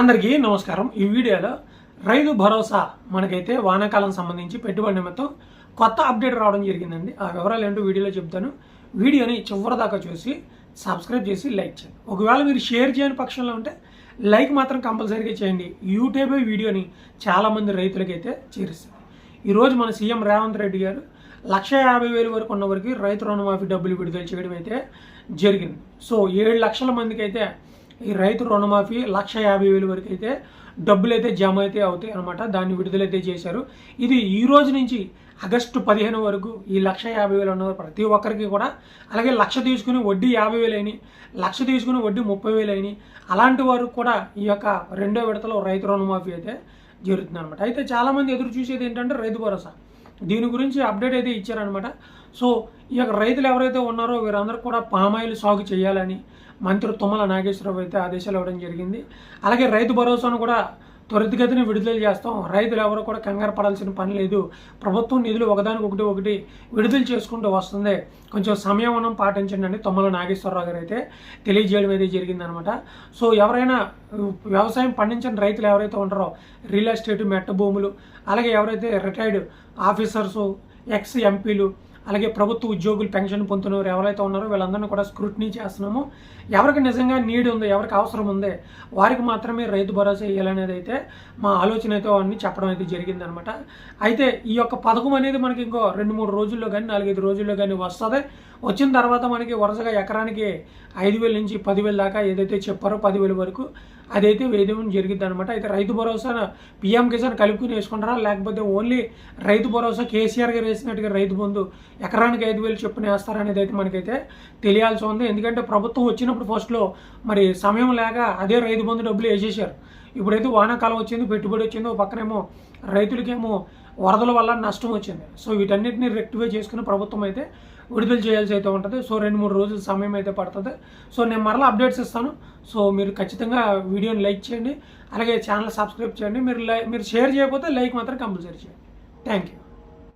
అందరికీ నమస్కారం. ఈ వీడియోలో రైతు భరోసా మనకైతే వానాకాలం సంబంధించి పెట్టుబడి నిమిత్తం కొత్త అప్డేట్ రావడం జరిగిందండి. ఆ వివరాలు ఏంటో వీడియోలో చెప్తాను. వీడియోని చివరి దాకా చూసి సబ్స్క్రైబ్ చేసి లైక్ చేయండి. ఒకవేళ మీరు షేర్ చేయని పక్షంలో ఉంటే లైక్ మాత్రం కంపల్సరీగా చేయండి. యూట్యూబ్ వీడియోని చాలామంది రైతులకైతే చేరుస్తుంది. ఈరోజు మన సీఎం రేవంత్ రెడ్డి గారు లక్ష యాభై వేలు వరకు ఉన్న వరకు రైతు రుణమాఫీ డబ్బులు విడుదల చేయడం అయితే జరిగింది. సో ఏడు లక్షల మందికి అయితే ఈ రైతు రుణమాఫీ లక్ష యాభై వేలు వరకు అయితే డబ్బులు అయితే జమ అయితే అవుతాయి అనమాట దాన్ని విడుదలైతే చేశారు. ఇది ఈ రోజు నుంచి ఆగస్టు పదిహేను వరకు ఈ లక్ష యాభై వేలు ఉన్న ప్రతి ఒక్కరికి కూడా అలాగే లక్ష తీసుకుని వడ్డీ యాభై వేలు అయినాయి లక్ష తీసుకుని వడ్డీ ముప్పై వేలు అయినాయి. అలాంటి వారు కూడా ఈ యొక్క రెండో విడతలో రైతు రుణమాఫీ అయితే జరుగుతుంది అనమాట అయితే చాలామంది ఎదురు చూసేది ఏంటంటే రైతు భరోసా. దీని గురించి అప్డేట్ అయితే ఇచ్చారనమాట సో ఈ యొక్క రైతులు ఎవరైతే ఉన్నారో వీరందరూ కూడా పామాయిల్ సాగు చేయాలని మంత్రి తుమ్మల నాగేశ్వరరావు అయితే ఆదేశాలు ఇవ్వడం జరిగింది. అలాగే రైతు భరోసాను కూడా త్వరితగతిన విడుదల చేస్తాం. రైతులు ఎవరు కూడా కంగారు పడాల్సిన పని లేదు. ప్రభుత్వం నిధులు ఒకదానికి ఒకటి ఒకటి విడుదల చేసుకుంటూ వస్తుంది. కొంచెం సంయమనం పాటించండి అని తుమ్మల నాగేశ్వరరావు గారు అయితే తెలియజేయడం అయితే జరిగిందనమాట. సో ఎవరైనా వ్యవసాయం పండించిన రైతులు ఎవరైతే ఉంటారో రియల్ ఎస్టేట్ మెట్ట భూములు అలాగే ఎవరైతే రిటైర్డ్ ఆఫీసర్సు ఎక్స్ ఎంపీలు అలాగే ప్రభుత్వ ఉద్యోగులు పెన్షన్ పొందుతున్నారు ఎవరైతే ఉన్నారో వీళ్ళందరినీ కూడా స్క్రూటినీ చేస్తున్నాము. ఎవరికి నిజంగా నీడ్ ఉందో ఎవరికి అవసరం ఉంది వారికి మాత్రమే రైతు భరోసా వేయాలనేది అయితే మా ఆలోచన అయితే అన్ని చెప్పడం అయితే జరిగిందనమాట. అయితే ఈ యొక్క పథకం అనేది మనకి ఇంకో రెండు మూడు రోజుల్లో కానీ నాలుగైదు రోజుల్లో కానీ వస్తుంది. వచ్చిన తర్వాత మనకి వరుసగా ఎకరానికి ఐదు వేల నుంచి పదివేల దాకా ఏదైతే చెప్పారో పదివేల వరకు అదైతే వేయడం జరిగింది అనమాట అయితే రైతు భరోసా పిఎం కిసాన్ కలుపుకుని వేసుకుంటారా? లేకపోతే ఓన్లీ రైతు భరోసా కేసీఆర్ గారు వేసినట్టుగా రైతు బంధు ఎకరానికి ఐదు వేలు చొప్పున వేస్తారనేది అయితే మనకైతే తెలియాల్సి ఉంది. ఎందుకంటే ప్రభుత్వం వచ్చినప్పుడు ఫస్ట్లో మరి సమయం లేక అదే రైతు బంధు డబ్బులు వేసేసారు ఇప్పుడైతే వానాకాలం వచ్చింది పెట్టుబడి వచ్చింది ఒక పక్కనేమో రైతులకేమో వరదల వల్ల నష్టం వచ్చింది. సో వీటన్నిటిని రెక్టిఫై చేసుకుని ప్రభుత్వం అయితే విడుదల చేయాల్సి అయితే ఉంటుంది. సో రెండు మూడు రోజుల సమయం అయితే పడుతుంది. సో నేను మరలా అప్డేట్స్ ఇస్తాను. సో మీరు ఖచ్చితంగా వీడియోని లైక్ చేయండి. అలాగే ఛానల్ సబ్స్క్రైబ్ చేయండి. మీరు మీరు షేర్ చేయకపోతే లైక్ మాత్రం కంపల్సరీ చేయండి. Thank you.